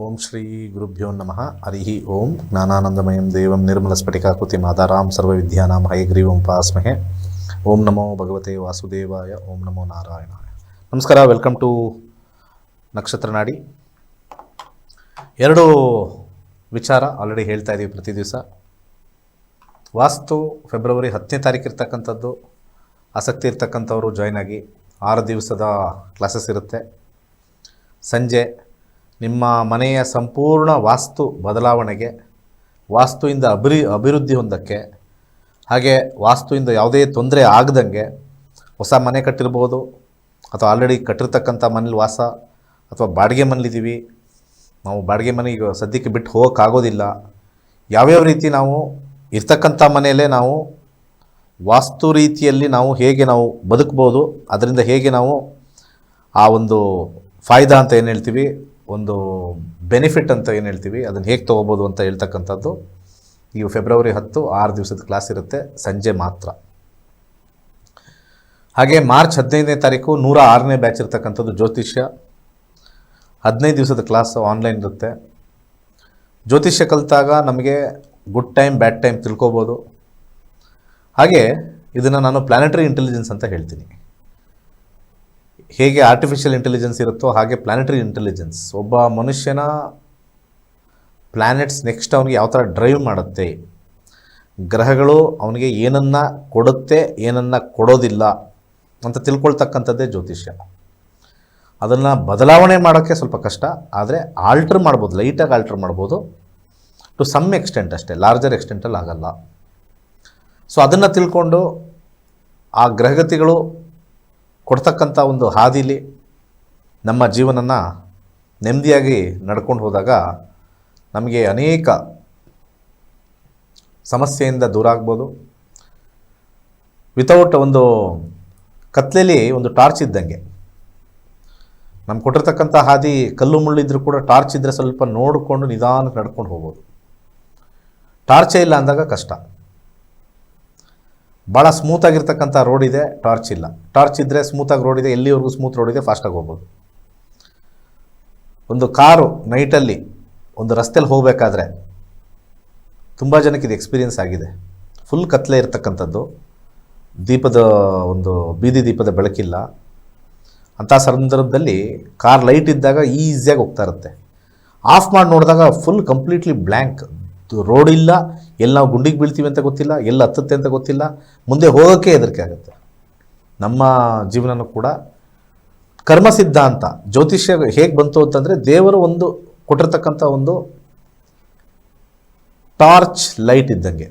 ಓಂ ಶ್ರೀ ಗುರುಭ್ಯೋ ನಮಃ. ಹರಿ ಓಂ. ಜ್ಞಾನಾನಂದಮಯಂ ದೇವಂ ನಿರ್ಮಲಸ್ಫಟಿಕಾಕೃತಿ ಮಾದಾರಾಂ ಸರ್ವವಿದ್ಯಾನಾಂ ಹಯಗ್ರೀವಂ ಪಾಸ್ಮಹೆ. ಓಂ ನಮೋ ಭಗವತೆ ವಾಸುದೇವಾಯ. ಓಂ ನಮೋ ನಮಸ್ಕಾರ, ವೆಲ್ಕಮ್ ಟು ನಕ್ಷತ್ರ ನಾಡಿ. ಎರಡು ವಿಚಾರ ಆಲ್ರೆಡಿ ಹೇಳ್ತಾ ಇದ್ದೀವಿ ಪ್ರತಿ ದಿವಸ. ವಾಸ್ತು ಫೆಬ್ರವರಿ ಹತ್ತನೇ ತಾರೀಕು ಇರ್ತಕ್ಕಂಥದ್ದು. ಆಸಕ್ತಿ ಇರ್ತಕ್ಕಂಥವ್ರು ಜಾಯ್ನ್ ಆಗಿ ಆರು ದಿವಸದ ಕ್ಲಾಸಸ್ ಇರುತ್ತೆ. ಸಂಜೆ ನಿಮ್ಮ ಮನೆಯ ಸಂಪೂರ್ಣ ವಾಸ್ತು ಬದಲಾವಣೆಗೆ, ವಾಸ್ತುವಿಂದ ಅಭಿರಿ, ಅಭಿವೃದ್ಧಿ ಹೊಂದಕ್ಕೆ, ಹಾಗೆ ವಾಸ್ತುವಿಂದ ಯಾವುದೇ ತೊಂದರೆ ಆಗದಂಗೆ ಹೊಸ ಮನೆ ಕಟ್ಟಿರ್ಬೋದು, ಅಥವಾ ಆಲ್ರೆಡಿ ಕಟ್ಟಿರ್ತಕ್ಕಂಥ ಮನೇಲಿ ವಾಸ, ಅಥವಾ ಬಾಡಿಗೆ ಮನೇಲಿದ್ದೀವಿ ನಾವು ಬಾಡಿಗೆ ಮನೆಗೆ ಸದ್ಯಕ್ಕೆ ಬಿಟ್ಟು ಹೋಗೋಕ್ಕಾಗೋದಿಲ್ಲ, ಯಾವ್ಯಾವ ರೀತಿ ನಾವು ಇರ್ತಕ್ಕಂಥ ಮನೆಯಲ್ಲೇ ನಾವು ವಾಸ್ತು ರೀತಿಯಲ್ಲಿ ನಾವು ಹೇಗೆ ನಾವು ಬದುಕ್ಬೋದು, ಅದರಿಂದ ಹೇಗೆ ನಾವು ಆ ಒಂದು ಫಾಯ್ದಾ ಅಂತ ಏನು ಹೇಳ್ತೀವಿ? ಒಂದು ಬೆನಿಫಿಟ್ ಅಂತ ಏನು ಹೇಳ್ತೀವಿ? ಅದನ್ನು ಹೇಗೆ ತೊಗೋಬೋದು ಅಂತ ಹೇಳ್ತಕ್ಕಂಥದ್ದು ಈ ಫೆಬ್ರವರಿ ಹತ್ತು ಆರು ದಿವಸದ ಕ್ಲಾಸ್ ಇರುತ್ತೆ, ಸಂಜೆ ಮಾತ್ರ. ಹಾಗೆ ಮಾರ್ಚ್ ಹದಿನೈದನೇ ತಾರೀಕು ನೂರ ಆರನೇ ಬ್ಯಾಚ್ ಇರ್ತಕ್ಕಂಥದ್ದು ಜ್ಯೋತಿಷ್ಯ. ಹದಿನೈದು ದಿವಸದ ಕ್ಲಾಸ್ ಆನ್ಲೈನ್ ಇರುತ್ತೆ. ಜ್ಯೋತಿಷ್ಯ ಕಲಿತಾಗ ನಮಗೆ ಗುಡ್ ಟೈಮ್ ಬ್ಯಾಡ್ ಟೈಮ್ ತಿಳ್ಕೊಬೋದು. ಹಾಗೆ ಇದನ್ನು ನಾನು ಪ್ಲಾನೆಟರಿ ಇಂಟೆಲಿಜೆನ್ಸ್ ಅಂತ ಹೇಳ್ತೀನಿ. ಹೇಗೆ ಆರ್ಟಿಫಿಷಿಯಲ್ ಇಂಟೆಲಿಜೆನ್ಸ್ ಇರುತ್ತೋ ಹಾಗೆ ಪ್ಲಾನೆಟರಿ ಇಂಟೆಲಿಜೆನ್ಸ್ ಒಬ್ಬ ಮನುಷ್ಯನ ಪ್ಲ್ಯಾನೆಟ್ಸ್ ನೆಕ್ಸ್ಟ್ ಅವನಿಗೆ ಯಾವ ಥರ ಡ್ರೈವ್ ಮಾಡುತ್ತೆ? ಗ್ರಹಗಳು ಅವನಿಗೆ ಏನನ್ನು ಕೊಡುತ್ತೆ, ಏನನ್ನು ಕೊಡೋದಿಲ್ಲ ಅಂತ ತಿಳ್ಕೊಳ್ತಕ್ಕಂಥದ್ದೇ ಜ್ಯೋತಿಷ್ಯ. ಅದನ್ನು ಬದಲಾವಣೆ ಮಾಡೋಕ್ಕೆ ಸ್ವಲ್ಪ ಕಷ್ಟ, ಆದರೆ ಆಲ್ಟ್ರ್ ಮಾಡ್ಬೋದು ಲೈಟಾಗಿ ಆಲ್ಟ್ರ್ ಮಾಡ್ಬೋದು. ಟು ಸಮ್ ಎಕ್ಸ್ಟೆಂಟ್ ಅಷ್ಟೇ ಲಾರ್ಜರ್ ಎಕ್ಸ್ಟೆಂಟಲ್ಲಿ ಆಗಲ್ಲ. ಸೊ ಅದನ್ನು ತಿಳ್ಕೊಂಡು ಆ ಗ್ರಹಗತಿಗಳು ಕೊಡ್ತಕ್ಕಂಥ ಒಂದು ಹಾದಿಲಿ ನಮ್ಮ ಜೀವನನ ನೆಮ್ಮದಿಯಾಗಿ ನಡ್ಕೊಂಡು ಹೋದಾಗ ನಮಗೆ ಅನೇಕ ಸಮಸ್ಯೆಯಿಂದ ದೂರ ಆಗ್ಬೋದು. ವಿತೌಟ್ ಒಂದು ಕತ್ಲೆಯಲ್ಲಿ ಒಂದು ಟಾರ್ಚ್ ಇದ್ದಂಗೆ. ನಮ್ಗೆ ಕೊಟ್ಟಿರ್ತಕ್ಕಂಥ ಹಾದಿ ಕಲ್ಲು ಮುಳ್ಳಿದ್ರು ಕೂಡ ಟಾರ್ಚ್ ಇದ್ದರೆ ಸ್ವಲ್ಪ ನೋಡಿಕೊಂಡು ನಿಧಾನಕ್ಕೆ ನಡ್ಕೊಂಡು ಹೋಗ್ಬೋದು. ಟಾರ್ಚೇ ಇಲ್ಲ ಅಂದಾಗ ಕಷ್ಟ. ಭಾಳ ಸ್ಮೂತಾಗಿರ್ತಕ್ಕಂಥ ರೋಡ್ ಇದೆ ಟಾರ್ಚ್ ಇಲ್ಲ. ಟಾರ್ಚ್ ಇದ್ದರೆ ಸ್ಮೂತಾಗಿ ರೋಡ್ ಇದೆ, ಎಲ್ಲಿವರೆಗೂ ಸ್ಮೂತ್ ರೋಡ್ ಇದೆ ಫಾಸ್ಟಾಗಿ ಹೋಗ್ಬೋದು. ಒಂದು ಕಾರು ನೈಟಲ್ಲಿ ಒಂದು ರಸ್ತೆಯಲ್ಲಿ ಹೋಗಬೇಕಾದ್ರೆ ತುಂಬ ಜನಕ್ಕೆ ಇದು ಎಕ್ಸ್ಪೀರಿಯನ್ಸ್ ಆಗಿದೆ. ಫುಲ್ ಕತ್ಲೆ ಇರತಕ್ಕಂಥದ್ದು. ದೀಪದ ಒಂದು, ಬೀದಿ ದೀಪದ ಬೆಳಕಿಲ್ಲ. ಅಂಥ ಸಂದರ್ಭದಲ್ಲಿ ಕಾರ್ ಲೈಟ್ ಇದ್ದಾಗ ಈಸಿಯಾಗಿ ಹೋಗ್ತಾ ಇರುತ್ತೆ. ಆಫ್ ಮಾಡಿ ನೋಡಿದಾಗ ಫುಲ್ ಕಂಪ್ಲೀಟ್ಲಿ ಬ್ಲ್ಯಾಂಕ್ ರೋಡ್ ಇಲ್ಲ ಎಲ್ಲಿ ನಾವು ಗುಂಡಿಗೆ ಬೀಳ್ತೀವಿ ಅಂತ ಗೊತ್ತಿಲ್ಲ, ಎಲ್ಲಿ ಹತ್ತುತ್ತೆ ಅಂತ ಗೊತ್ತಿಲ್ಲ, ಮುಂದೆ ಹೋಗೋಕ್ಕೆ ಹೆದರಿಕೆ ಆಗುತ್ತೆ. ನಮ್ಮ ಜೀವನನೂ ಕೂಡ ಕರ್ಮ ಸಿದ್ಧಾಂತ ಜ್ಯೋತಿಷ್ಯ ಹೇಗೆ ಬಂತು ಅಂತಂದರೆ ದೇವರು ಒಂದು ಕೊಟ್ಟಿರ್ತಕ್ಕಂಥ ಒಂದು ಟಾರ್ಚ್ ಲೈಟ್ ಇದ್ದಂಗೆ.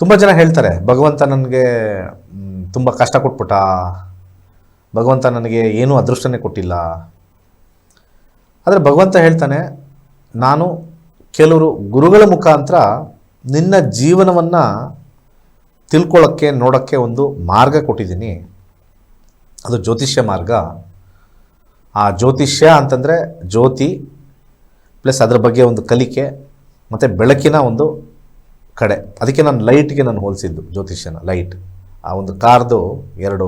ತುಂಬ ಜನ ಹೇಳ್ತಾರೆ, ಭಗವಂತ ನನಗೆ ತುಂಬ ಕಷ್ಟ ಕೊಟ್ಬಿಟ್ಟ, ಭಗವಂತ ನನಗೆ ಏನೂ ಅದೃಷ್ಟನೇ ಕೊಟ್ಟಿಲ್ಲ. ಆದರೆ ಭಗವಂತ ಹೇಳ್ತಾನೆ, ನಾನು ಕೆಲವರು ಗುರುಗಳ ಮುಖಾಂತರ ನಿನ್ನ ಜೀವನವನ್ನು ತಿಳ್ಕೊಳ್ಳೋಕ್ಕೆ ನೋಡೋಕ್ಕೆ ಒಂದು ಮಾರ್ಗ ಕೊಟ್ಟಿದ್ದೀನಿ. ಅದು ಜ್ಯೋತಿಷ್ಯ ಮಾರ್ಗ. ಆ ಜ್ಯೋತಿಷ್ಯ ಅಂತಂದರೆ ಜ್ಯೋತಿ, ಪ್ಲಸ್ ಅದರ ಬಗ್ಗೆ ಒಂದು ಕಲಿಕೆ, ಮತ್ತು ಬೆಳಕಿನ ಒಂದು ಕಡೆ. ಅದಕ್ಕೆ ನಾನು ಲೈಟ್ಗೆ ನಾನು ಹೋಲಿಸಿದ್ದು, ಜ್ಯೋತಿಷ್ಯನ ಲೈಟ್. ಆ ಒಂದು ಕಾರ್ದು ಎರಡು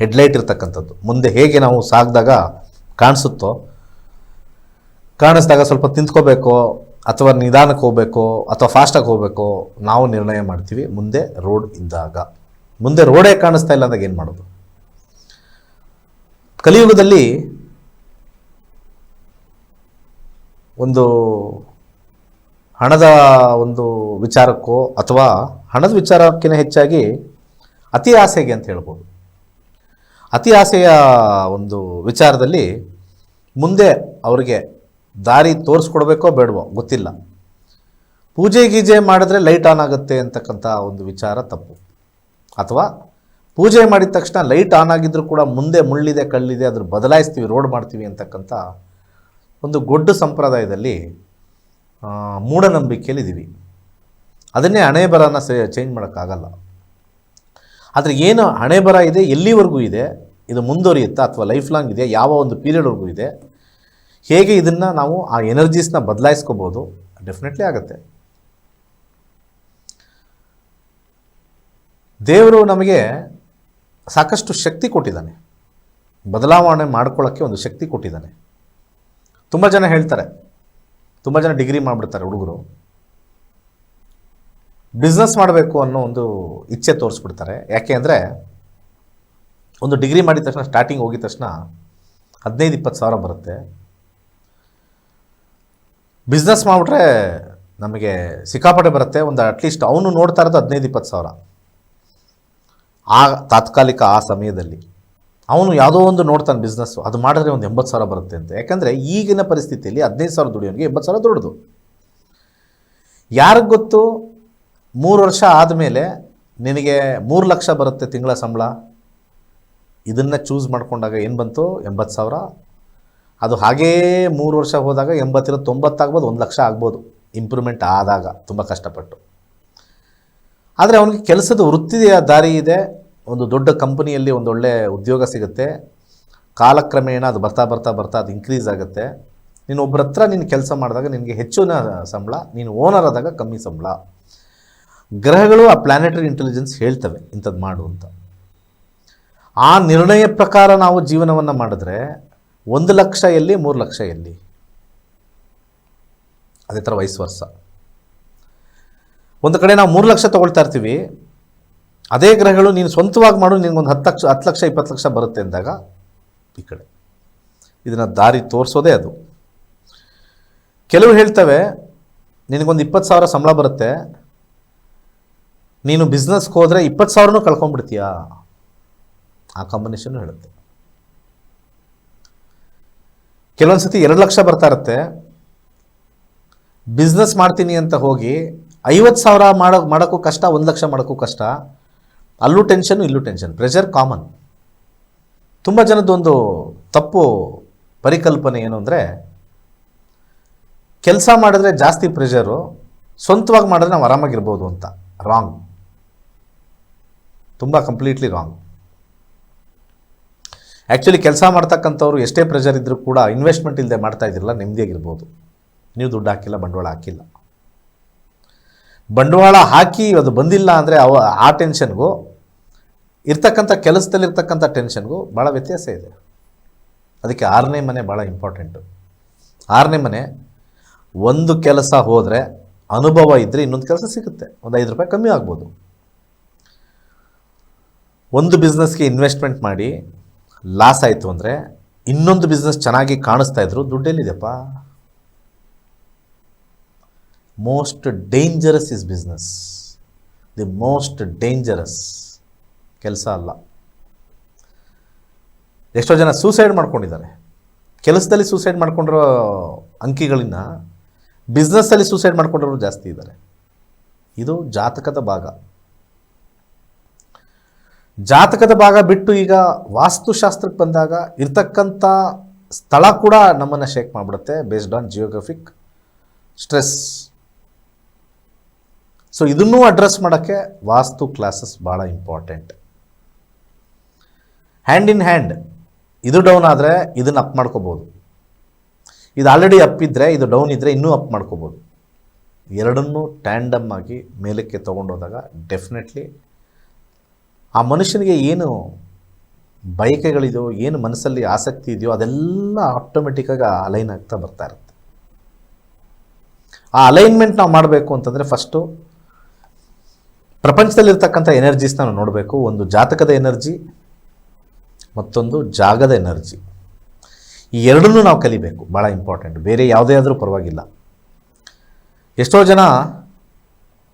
ಹೆಡ್ಲೈಟ್ ಇರ್ತಕ್ಕಂಥದ್ದು. ಮುಂದೆ ಹೇಗೆ ನಾವು ಸಾಗಿದಾಗ ಕಾಣಿಸುತ್ತೋ, ಕಾಣಿಸಿದಾಗ ಸ್ವಲ್ಪ ತಿಂತ್ಕೋಬೇಕು ಅಥವಾ ನಿಧಾನಕ್ಕೆ ಹೋಗಬೇಕು ಅಥವಾ ಫಾಸ್ಟಾಗಿ ಹೋಗಬೇಕು ನಾವು ನಿರ್ಣಯ ಮಾಡ್ತೀವಿ ಮುಂದೆ ರೋಡ್ ಇದ್ದಾಗ. ಮುಂದೆ ರೋಡೇ ಕಾಣಿಸ್ತಾ ಇಲ್ಲ ಅಂದಾಗ ಏನು ಮಾಡೋದು? ಕಲಿಯುಗದಲ್ಲಿ ಒಂದು ಹಣದ ಒಂದು ವಿಚಾರಕ್ಕೋ ಅಥವಾ ಹಣದ ವಿಚಾರಕ್ಕಿಂತ ಹೆಚ್ಚಾಗಿ ಅತಿ ಆಸೆಗೆ ಅಂತ ಹೇಳ್ಬೋದು. ಅತಿ ಆಸೆಯ ಒಂದು ವಿಚಾರದಲ್ಲಿ ಮುಂದೆ ಅವರಿಗೆ ದಾರಿ ತೋರಿಸ್ಕೊಡ್ಬೇಕೋ ಬೇಡವೋ? ಗೊತ್ತಿಲ್ಲ. ಪೂಜೆ ಗೀಜೆ ಮಾಡಿದ್ರೆ ಲೈಟ್ ಆನ್ ಆಗುತ್ತೆ ಅಂತಕ್ಕಂಥ ಒಂದು ವಿಚಾರ ತಪ್ಪು. ಅಥವಾ ಪೂಜೆ ಮಾಡಿದ ತಕ್ಷಣ ಲೈಟ್ ಆನ್ ಆಗಿದ್ರೂ ಕೂಡ ಮುಂದೆ ಮುಳ್ಳಿದೆ, ಕಳ್ಳಿದೆ, ಅದ್ರ ಬದಲಾಯಿಸ್ತೀವಿ, ರೋಡ್ ಮಾಡ್ತೀವಿ ಅಂತಕ್ಕಂಥ ಒಂದು ಗೊಡ್ಡ ಸಂಪ್ರದಾಯದಲ್ಲಿ ಮೂಢನಂಬಿಕೆಯಲ್ಲಿ ಇದ್ದೀವಿ ಅದನ್ನೇ ಹಣೆ ಬರನ ಚೇಂಜ್ ಮಾಡೋಕ್ಕಾಗಲ್ಲ. ಆದರೆ ಏನು ಹಣೆ ಬರ ಇದೆ, ಎಲ್ಲಿವರೆಗೂ ಇದೆ? ಇದು ಮುಂದುವರಿಯುತ್ತಾ ಅಥವಾ ಲೈಫ್ ಲಾಂಗ್ ಇದೆ ಯಾವ ಒಂದು ಪೀರಿಯಡ್ವರೆಗೂ ಇದೆ? ಹೇಗೆ ಇದನ್ನು ನಾವು ಆ ಎನರ್ಜೀಸ್ನ ಬದಲಾಯಿಸ್ಕೋಬೋದು ಡೆಫಿನೆಟ್ಲಿ ಆಗುತ್ತೆ. ದೇವರು ನಮಗೆ ಸಾಕಷ್ಟು ಶಕ್ತಿ ಕೊಟ್ಟಿದ್ದಾನೆ. ಬದಲಾವಣೆ ಮಾಡ್ಕೊಳ್ಳೋಕ್ಕೆ ಒಂದು ಶಕ್ತಿ ಕೊಟ್ಟಿದ್ದಾನೆ. ತುಂಬ ಜನ ಹೇಳ್ತಾರೆ, ತುಂಬ ಜನ ಡಿಗ್ರಿ ಮಾಡಿಬಿಡ್ತಾರೆ ಹುಡುಗರು. ಬಿಸ್ನೆಸ್ ಮಾಡಬೇಕು ಅನ್ನೋ ಒಂದು ಇಚ್ಛೆ ತೋರಿಸ್ಬಿಡ್ತಾರೆ. ಯಾಕೆ ಅಂದರೆ, ಒಂದು ಡಿಗ್ರಿ ಮಾಡಿದ ತಕ್ಷಣ ಸ್ಟಾರ್ಟಿಂಗ್ ಹೋಗಿದ ತಕ್ಷಣ ಹದಿನೈದು, ಇಪ್ಪತ್ತು ಸಾವಿರ ಬರುತ್ತೆ. ಬಿಸ್ನೆಸ್ ಮಾಡಿಬಿಟ್ರೆ ನಮಗೆ ಸಿಕ್ಕಾಪಟ್ಟೆ ಬರುತ್ತೆ. ಒಂದು ಅಟ್ಲೀಸ್ಟ್ ಅವನು ನೋಡ್ತಾ ಇರೋದು ಹದಿನೈದು, ಇಪ್ಪತ್ತು ಸಾವಿರ. ಆ ತಾತ್ಕಾಲಿಕ ಆ ಸಮಯದಲ್ಲಿ ಅವನು ಯಾವುದೋ ಒಂದು ನೋಡ್ತಾನೆ ಬಿಸ್ನೆಸ್ಸು ಅದು ಮಾಡಿದ್ರೆ ಒಂದು ಎಂಬತ್ತು ಸಾವಿರ ಬರುತ್ತೆ ಅಂತ. ಯಾಕಂದರೆ ಈಗಿನ ಪರಿಸ್ಥಿತಿಯಲ್ಲಿ ಹದಿನೈದು ಸಾವಿರ ದುಡಿಯೋನಿಗೆ ಎಂಬತ್ತು ಸಾವಿರ ದುಡ್ದು. ಯಾರಿಗೆ ಗೊತ್ತು? ಮೂರು ವರ್ಷ ಆದಮೇಲೆ ನಿನಗೆ ಮೂರು ಲಕ್ಷ ಬರುತ್ತೆ ತಿಂಗಳ ಸಂಬಳ. ಇದನ್ನು ಚೂಸ್ ಮಾಡಿಕೊಂಡಾಗ ಏನು ಬಂತು? ಎಂಬತ್ತು ಸಾವಿರ. ಅದು ಹಾಗೇ ಮೂರು ವರ್ಷ ಹೋದಾಗ ಎಂಬತ್ತಿರೋ ತೊಂಬತ್ತಾಗ್ಬೋದು ಒಂದು ಲಕ್ಷ ಆಗ್ಬೋದು. ಇಂಪ್ರೂವ್ಮೆಂಟ್ ಆದಾಗ ತುಂಬ ಕಷ್ಟಪಟ್ಟು. ಆದರೆ ಅವನಿಗೆ ಕೆಲಸದ ವೃತ್ತಿಯ ದಾರಿ ಇದೆ. ಒಂದು ದೊಡ್ಡ ಕಂಪನಿಯಲ್ಲಿ ಒಂದು ಒಳ್ಳೆ ಉದ್ಯೋಗ ಸಿಗುತ್ತೆ. ಕಾಲಕ್ರಮೇಣ ಅದು ಬರ್ತಾ ಬರ್ತಾ ಬರ್ತಾ ಅದು ಇನ್ಕ್ರೀಸ್ ಆಗುತ್ತೆ. ನೀನು ಒಬ್ಬರ ಹತ್ರ ನೀನು ಕೆಲಸ ಮಾಡಿದಾಗ ನಿನಗೆ ಹೆಚ್ಚಿನ ಸಂಬಳ, ನೀನು ಓನರ್ ಆದಾಗ ಕಮ್ಮಿ ಸಂಬಳ. ಗ್ರಹಗಳು ಆ ಪ್ಲಾನೆಟರಿ ಇಂಟೆಲಿಜೆನ್ಸ್ ಹೇಳ್ತವೆ ಇಂಥದ್ದು ಮಾಡು ಅಂತ. ಆ ನಿರ್ಣಯ ಪ್ರಕಾರ ನಾವು ಜೀವನವನ್ನು ಮಾಡಿದ್ರೆ ಒಂದು ಲಕ್ಷ ಎಲ್ಲಿ, ಮೂರು ಲಕ್ಷ ಎಲ್ಲಿ? ಅದೇ ಥರ ವಯಸ್ಸು ವರ್ಷ ಒಂದು ಕಡೆ ನಾವು ಮೂರು ಲಕ್ಷ ತೊಗೊಳ್ತಾ ಇರ್ತೀವಿ. ಅದೇ ಗ್ರಹಗಳು ನೀನು ಸ್ವಂತವಾಗಿ ಮಾಡು ನಿನಗೊಂದು ಹತ್ತು ಲಕ್ಷ ಹತ್ತು ಲಕ್ಷ, ಇಪ್ಪತ್ತು ಲಕ್ಷ ಬರುತ್ತೆ ಅಂದಾಗ ಈ ಕಡೆ. ಇದನ್ನು ದಾರಿ ತೋರಿಸೋದೇ ಅದು. ಕೆಲವು ಹೇಳ್ತವೆ, ನಿನಗೊಂದು ಇಪ್ಪತ್ತು ಸಾವಿರ ಸಂಬಳ ಬರುತ್ತೆ. ನೀನು ಬಿಸ್ನೆಸ್ಗೆ ಹೋದರೆ ಇಪ್ಪತ್ತು ಸಾವಿರನೂ ಕಳ್ಕೊಂಡ್ಬಿಡ್ತೀಯಾ? ಆ ಕಾಂಬಿನೇಷನ್ನು ಹೇಳುತ್ತೆ. ಕೆಲವೊಂದು ಸತಿ ಎರಡು ಲಕ್ಷ ಬರ್ತಾ ಇರುತ್ತೆ. ಬಿಸ್ನೆಸ್ ಮಾಡ್ತೀನಿ ಅಂತ ಹೋಗಿ ಐವತ್ತು ಸಾವಿರ ಮಾಡೋ, ಮಾಡೋಕ್ಕೂ ಕಷ್ಟ, ಒಂದು ಲಕ್ಷ ಮಾಡೋಕ್ಕೂ ಕಷ್ಟ. ಅಲ್ಲೂ ಟೆನ್ಷನ್, ಇಲ್ಲೂ ಟೆನ್ಷನ್. Pressure common. ತುಂಬ ಜನದ್ದೊಂದು ತಪ್ಪು ಪರಿಕಲ್ಪನೆ ಏನು ಅಂದರೆ, ಕೆಲಸ ಮಾಡಿದ್ರೆ ಜಾಸ್ತಿ ಪ್ರೆಷರು, ಸ್ವಂತವಾಗಿ ಮಾಡಿದ್ರೆ ನಾವು ಆರಾಮಾಗಿರ್ಬೋದು ಅಂತ. ರಾಂಗ್ ತುಂಬ ಕಂಪ್ಲೀಟ್ಲಿ ರಾಂಗ್ ಆ್ಯಕ್ಚುಲಿ ಕೆಲಸ ಮಾಡ್ತಕ್ಕಂಥವ್ರು ಎಷ್ಟೇ ಪ್ರೆಷರ್ ಇದ್ದರೂ ಕೂಡ ಇನ್ವೆಸ್ಟ್ಮೆಂಟ್ ಇಲ್ಲದೆ ಮಾಡ್ತಾ ಇದ್ದಿರಲ್ಲ ನೆಮ್ಮದಿಯಾಗಿರ್ಬೋದು ನೀವು ದುಡ್ಡು ಹಾಕಿಲ್ಲ, ಬಂಡವಾಳ ಹಾಕಿಲ್ಲ. ಬಂಡವಾಳ ಹಾಕಿ ಅದು ಬಂದಿಲ್ಲ ಅಂದರೆ ಅವ, ಆ ಟೆನ್ಷನ್ಗೂ ಇರ್ತಕ್ಕಂಥ ಕೆಲಸದಲ್ಲಿರ್ತಕ್ಕಂಥ ಟೆನ್ಷನ್ಗೂ ಭಾಳ ವ್ಯತ್ಯಾಸ ಇದೆ. ಅದಕ್ಕೆ ಆರನೇ ಮನೆ ಭಾಳ ಇಂಪಾರ್ಟೆಂಟು ಆರನೇ ಮನೆ, ಒಂದು ಕೆಲಸ ಹೋದರೆ ಅನುಭವ ಇದ್ದರೆ ಇನ್ನೊಂದು ಕೆಲಸ ಸಿಗುತ್ತೆ. ಒಂದು ಐದು ರೂಪಾಯಿ ಕಮ್ಮಿ ಆಗ್ಬೋದು. ಒಂದು ಬಿಸ್ನೆಸ್ಗೆ ಇನ್ವೆಸ್ಟ್ಮೆಂಟ್ ಮಾಡಿ ಲಾಸ್ ಆಯಿತು ಅಂದರೆ ಇನ್ನೊಂದು ಬಿಸ್ನೆಸ್ ಚೆನ್ನಾಗಿ ಕಾಣಿಸ್ತಾ ಇದ್ರು ದುಡ್ಡೆಲ್ಲಿದೆಪ್ಪ most dangerous is business the most dangerous ಕೆಲಸ ಅಲ್ಲ. ಎಷ್ಟೋ ಜನ ಸೂಸೈಡ್ ಮಾಡ್ಕೊಂಡಿದ್ದಾರೆ. ಕೆಲಸದಲ್ಲಿ ಸೂಸೈಡ್ ಮಾಡ್ಕೊಂಡಿರೋ ಅಂಕಿಗಳನ್ನು ಬಿಸ್ನೆಸ್ಸಲ್ಲಿ ಸೂಸೈಡ್ ಮಾಡ್ಕೊಂಡಿರೋರು ಜಾಸ್ತಿ ಇದ್ದಾರೆ. ಇದು ಜಾತಕದ ಭಾಗ. ಜಾತಕದ ಭಾಗ ಬಿಟ್ಟು ಈಗ ವಾಸ್ತುಶಾಸ್ತ್ರಕ್ಕೆ ಬಂದಾಗ ಇರ್ತಕ್ಕಂಥ ಸ್ಥಳ ಕೂಡ ನಮ್ಮನ್ನು shake ಮಾಡಿಬಿಡುತ್ತೆ based on geographic stress so ಇದನ್ನೂ ಅಡ್ರೆಸ್ ಮಾಡೋಕ್ಕೆ ವಾಸ್ತು ಕ್ಲಾಸಸ್ ಭಾಳ ಇಂಪಾರ್ಟೆಂಟ್ ಹ್ಯಾಂಡ್ ಇನ್ ಹ್ಯಾಂಡ್ ಇದು ಡೌನ್ ಆದರೆ ಇದನ್ನು ಅಪ್ ಮಾಡ್ಕೋಬೋದು. ಇದು ಆಲ್ರೆಡಿ ಅಪ್ ಇದ್ದರೆ ಇದು ಡೌನ್ ಇದ್ದರೆ ಇನ್ನೂ ಅಪ್ ಮಾಡ್ಕೋಬೋದು. ಎರಡನ್ನೂ ಟ್ಯಾಂಡಮ್ ಆಗಿ ಮೇಲಕ್ಕೆ ತೊಗೊಂಡೋದಾಗ ಡೆಫಿನೆಟ್ಲಿ ಆ ಮನುಷ್ಯನಿಗೆ ಏನು ಬಯಕೆಗಳಿದೆಯೋ ಏನು ಮನಸ್ಸಲ್ಲಿ ಆಸಕ್ತಿ ಇದೆಯೋ, ಅದೆಲ್ಲ ಆಟೋಮೆಟಿಕ್ಕಾಗಿ ಅಲೈನ್ ಆಗ್ತಾ ಬರ್ತಾ ಇರುತ್ತೆ. ಆ ಅಲೈನ್ಮೆಂಟ್ ನಾವು ಮಾಡಬೇಕು ಅಂತಂದರೆ ಫಸ್ಟು ಪ್ರಪಂಚದಲ್ಲಿರ್ತಕ್ಕಂಥ ಎನರ್ಜೀಸ್ನ ನಾವು ನೋಡಬೇಕು. ಒಂದು ಜಾತಕದ ಎನರ್ಜಿ ಮತ್ತೊಂದು ಜಾಗದ ಎನರ್ಜಿ ಈ ಎರಡನ್ನೂ ನಾವು ಕಲಿಬೇಕು. ಭಾಳ ಇಂಪಾರ್ಟೆಂಟ್ ಬೇರೆ ಯಾವುದೇ ಆದರೂ ಪರವಾಗಿಲ್ಲ. ಎಷ್ಟೋ ಜನ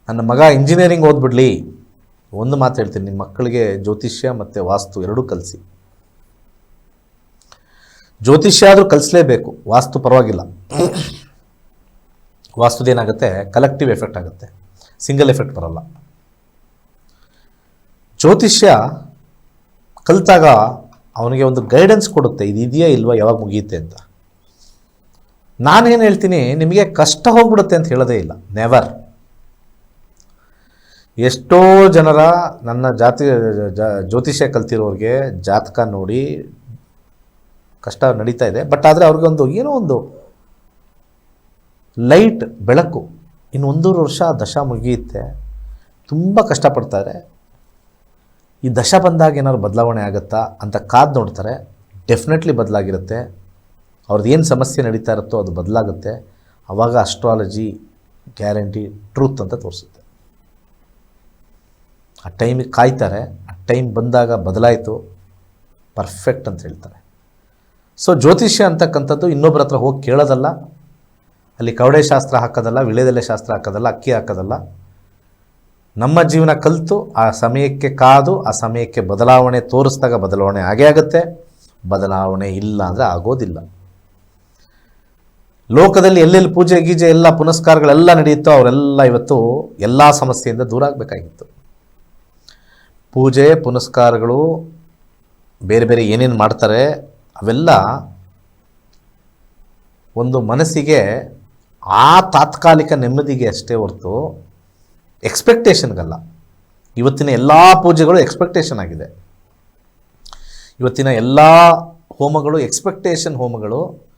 ನನ್ನ ಮಗ ಇಂಜಿನಿಯರಿಂಗ್ ಓದ್ಬಿಡ್ಲಿ. ಒಂದು ಮಾತು ಹೇಳ್ತೀನಿ, ನಿಮ್ಮ ಮಕ್ಕಳಿಗೆ ಜ್ಯೋತಿಷ್ಯ ಮತ್ತು ವಾಸ್ತು ಎರಡೂ ಕಲಿಸಿ. ಜ್ಯೋತಿಷ್ಯ ಆದರೂ ಕಲಿಸಲೇಬೇಕು, ವಾಸ್ತು ಪರವಾಗಿಲ್ಲ. ವಾಸ್ತುದೇನಾಗುತ್ತೆ ಕಲೆಕ್ಟಿವ್ ಎಫೆಕ್ಟ್ ಆಗುತ್ತೆ ಸಿಂಗಲ್ ಎಫೆಕ್ಟ್ ಬರಲ್ಲ. ಜ್ಯೋತಿಷ್ಯ ಕಲಿತಾಗ ಅವನಿಗೆ ಒಂದು ಗೈಡೆನ್ಸ್ ಕೊಡುತ್ತೆ, ಇದು ಇಲ್ವಾ, ಯಾವಾಗ ಮುಗಿಯುತ್ತೆ ಅಂತ. ನಾನೇನು ಹೇಳ್ತೀನಿ, ನಿಮಗೆ ಕಷ್ಟ ಹೋಗ್ಬಿಡುತ್ತೆ ಅಂತ ಹೇಳೋದೇ ಇಲ್ಲ ನೆವರ್ ಎಷ್ಟೋ ಜನರ ನನ್ನ ಜಾತಿ ಜ್ಯೋತಿಷ್ಯ ಕಲ್ತಿರೋರಿಗೆ ಜಾತಕ ನೋಡಿ ಕಷ್ಟ ನಡೀತಾ ಇದೆ. ಬಟ್ ಆದರೆ ಅವ್ರಿಗೆ ಒಂದು ಏನೋ ಒಂದು ಲೈಟ್ ಬೆಳಕು ಇನ್ನು ಒಂದೂವರೆ ವರ್ಷ ದಶ ಮುಗಿಯುತ್ತೆ. ತುಂಬ ಕಷ್ಟಪಡ್ತಾರೆ. ಈ ದಶ ಬಂದಾಗ ಏನಾದ್ರು ಬದಲಾವಣೆ ಆಗುತ್ತಾ ಅಂತ ಕಾದು ನೋಡ್ತಾರೆ. ಡೆಫಿನೆಟ್ಲಿ ಬದಲಾಗಿರುತ್ತೆ. ಅವ್ರದ್ದು ಏನು ಸಮಸ್ಯೆ ನಡೀತಾ ಇರುತ್ತೋ ಅದು ಬದಲಾಗುತ್ತೆ. ಆವಾಗ ಅಸ್ಟ್ರಾಲಜಿ ಗ್ಯಾರಂಟಿ ಟ್ರೂತ್ ಅಂತ ತೋರಿಸುತ್ತೆ. ಆ ಟೈಮಿಗೆ ಕಾಯ್ತಾರೆ, ಆ ಟೈಮ್ ಬಂದಾಗ ಬದಲಾಯಿತು ಪರ್ಫೆಕ್ಟ್ ಅಂತ ಹೇಳ್ತಾರೆ. ಸೊ ಜ್ಯೋತಿಷ್ಯ ಅಂತಕ್ಕಂಥದ್ದು ಇನ್ನೊಬ್ಬರ ಹತ್ರ ಹೋಗಿ ಕೇಳೋದಲ್ಲ, ಅಲ್ಲಿ ಕವಡೆ ಶಾಸ್ತ್ರ ಹಾಕೋದಲ್ಲ ವಿಳೆದೆಲೆ ಶಾಸ್ತ್ರ ಹಾಕೋದಲ್ಲ, ಅಕ್ಕಿ ಹಾಕೋದಲ್ಲ, ನಮ್ಮ ಜೀವನ ಕಲಿತು, ಆ ಸಮಯಕ್ಕೆ ಕಾದು, ಆ ಸಮಯಕ್ಕೆ ಬದಲಾವಣೆ ತೋರಿಸಿದಾಗ ಬದಲಾವಣೆ ಆಗೇ ಆಗುತ್ತೆ. ಬದಲಾವಣೆ ಇಲ್ಲ ಅಂದರೆ ಆಗೋದಿಲ್ಲ. ಲೋಕದಲ್ಲಿ ಎಲ್ಲೆಲ್ಲಿ ಪೂಜೆ ಗೀಜೆ ಎಲ್ಲ ಪುನಸ್ಕಾರಗಳೆಲ್ಲ ನಡೆಯುತ್ತೋ ಅವರೆಲ್ಲ ಇವತ್ತು ಎಲ್ಲ ಸಮಸ್ಯೆಯಿಂದ ದೂರ ಆಗಬೇಕಾಗಿತ್ತು. ಪೂಜೆ, ಪುನಸ್ಕಾರಗಳು, ಬೇರೆ ಬೇರೆ ಏನೇನು ಮಾಡ್ತಾರೆ, ಅವೆಲ್ಲ ಒಂದು ಮನಸ್ಸಿಗೆ ಆ ತಾತ್ಕಾಲಿಕ ನೆಮ್ಮದಿಗೆ ಅಷ್ಟೇ ಹೊರತು ಎಕ್ಸ್ಪೆಕ್ಟೇಷನ್ಗಲ್ಲ ಇವತ್ತಿನ ಎಲ್ಲ ಪೂಜೆಗಳು ಎಕ್ಸ್ಪೆಕ್ಟೇಷನ್ ಆಗಿದೆ. ಇವತ್ತಿನ ಎಲ್ಲ ಹೋಮಗಳು ಎಕ್ಸ್ಪೆಕ್ಟೇಷನ್ ಹೋಮಗಳು.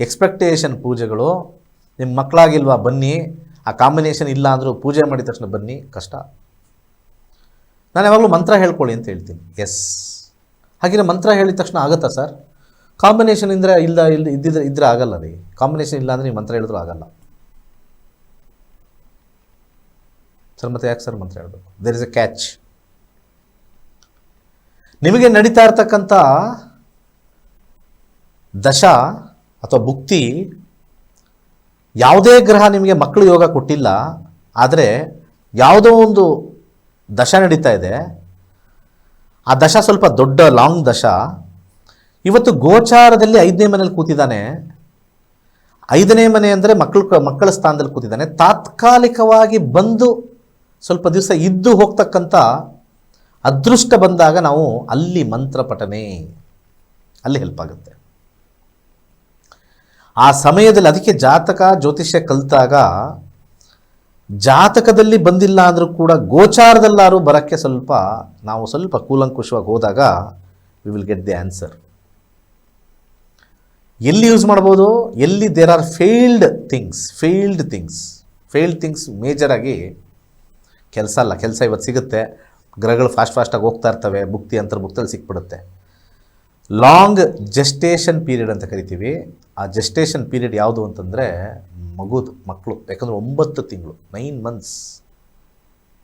ಎಕ್ಸ್ಪೆಕ್ಟೇಷನ್ ಪೂಜೆಗಳು. ನಿಮ್ಮ ಮಕ್ಕಳಾಗಿಲ್ವಾ ಬನ್ನಿ. ಆ ಕಾಂಬಿನೇಷನ್ ಇಲ್ಲ ಅಂದರೂ ಪೂಜೆ ಮಾಡಿದ ತಕ್ಷಣ ಬನ್ನಿ, ಕಷ್ಟ. ನಾನು ಯಾವಾಗಲೂ ಮಂತ್ರ ಹೇಳ್ಕೊಳ್ಳಿ ಅಂತ ಹೇಳ್ತೀನಿ. ಎಸ್ ಹಾಗಿದ್ರೆ ಮಂತ್ರ ಹೇಳಿದ ತಕ್ಷಣ ಆಗುತ್ತಾ ಸರ್ ಕಾಂಬಿನೇಷನ್ ಇದ್ದರೆ ಇಲ್ಲ, ಇಲ್ಲಿ, ಇದ್ದಿದ್ರೆ, ಇದ್ರೆ ಆಗಲ್ಲ ರೀ. ಕಾಂಬಿನೇಷನ್ ಇಲ್ಲ ಅಂದರೆ ನೀವು ಮಂತ್ರ ಹೇಳಿದ್ರು ಆಗಲ್ಲ. ಸರ್ ಮತ್ತೆ ಯಾಕೆ ಸರ್ ಮಂತ್ರ ಹೇಳಬೇಕು? ದೇರ್ ಇಸ್ ಎ ಕ್ಯಾಚ್ ನಿಮಗೆ ನಡೀತಾ ಇರ್ತಕ್ಕಂಥ ದಶ ಅಥವಾ ಭುಕ್ತಿ ಯಾವುದೇ ಗ್ರಹ ನಿಮಗೆ ಮಕ್ಕಳು ಯೋಗ ಕೊಟ್ಟಿಲ್ಲ, ಆದರೆ ಯಾವುದೋ ಒಂದು ದಶ ನಡೀತಾ ಇದೆ. ಆ ದಶ ಸ್ವಲ್ಪ ದೊಡ್ಡ ಲಾಂಗ್ ದಶ. ಇವತ್ತು ಗೋಚಾರದಲ್ಲಿ ಐದನೇ ಮನೇಲಿ ಕೂತಿದ್ದಾನೆ. ಐದನೇ ಮನೆ ಅಂದರೆ ಮಕ್ಕಳು ಮಕ್ಕಳ ಸ್ಥಾನದಲ್ಲಿ ಕೂತಿದ್ದಾನೆ. ತಾತ್ಕಾಲಿಕವಾಗಿ ಬಂದು ಸ್ವಲ್ಪ ದಿವಸ ಇದ್ದು ಹೋಗ್ತಕ್ಕಂಥ ಅದೃಷ್ಟ ಬಂದಾಗ ನಾವು ಅಲ್ಲಿ ಮಂತ್ರ ಪಠನೆ. ಅಲ್ಲಿ ಹೆಲ್ಪ್ ಆಗುತ್ತೆ. ಆ ಸಮಯದಲ್ಲಿ ಅದಕ್ಕೆ ಜಾತಕ, ಜ್ಯೋತಿಷ್ಯ ಕಲಿತಾಗ ಜಾತಕದಲ್ಲಿ ಬಂದಿಲ್ಲ ಅಂದರೂ ಕೂಡ ಗೋಚಾರದಲ್ಲಾರು ಬರೋಕ್ಕೆ ಸ್ವಲ್ಪ ನಾವು ಸ್ವಲ್ಪ ಕೂಲಂಕುಷವಾಗಿ ಹೋದಾಗ we will get the answer ಎಲ್ಲಿ ಯೂಸ್ ಮಾಡ್ಬೋದು? ಎಲ್ಲಿ there are failed things failed things failed things ಮೇಜರಾಗಿ ಕೆಲಸ ಅಲ್ಲ, ಕೆಲಸ ಇವತ್ತು ಸಿಗುತ್ತೆ. ಗ್ರಹಗಳು ಫಾಸ್ಟ್ ಫಾಸ್ಟಾಗಿ ಹೋಗ್ತಾ ಇರ್ತವೆ, ಭುಕ್ತಿ ಅಂತರ್ಭುಕ್ತಲ್ಲಿ ಸಿಕ್ಬಿಡುತ್ತೆ. ಲಾಂಗ್ ಜೆಸ್ಟೇಷನ್ ಪೀರಿಯಡ್ ಅಂತ ಕರಿತೀವಿ. ಆ ಜೆಸ್ಟೇಷನ್ ಪೀರಿಯಡ್ ಯಾವುದು ಅಂತಂದರೆ ಮಗುದು ಮಕ್ಕಳು ಯಾಕಂದರೆ ಒಂಬತ್ತು ತಿಂಗಳು nine months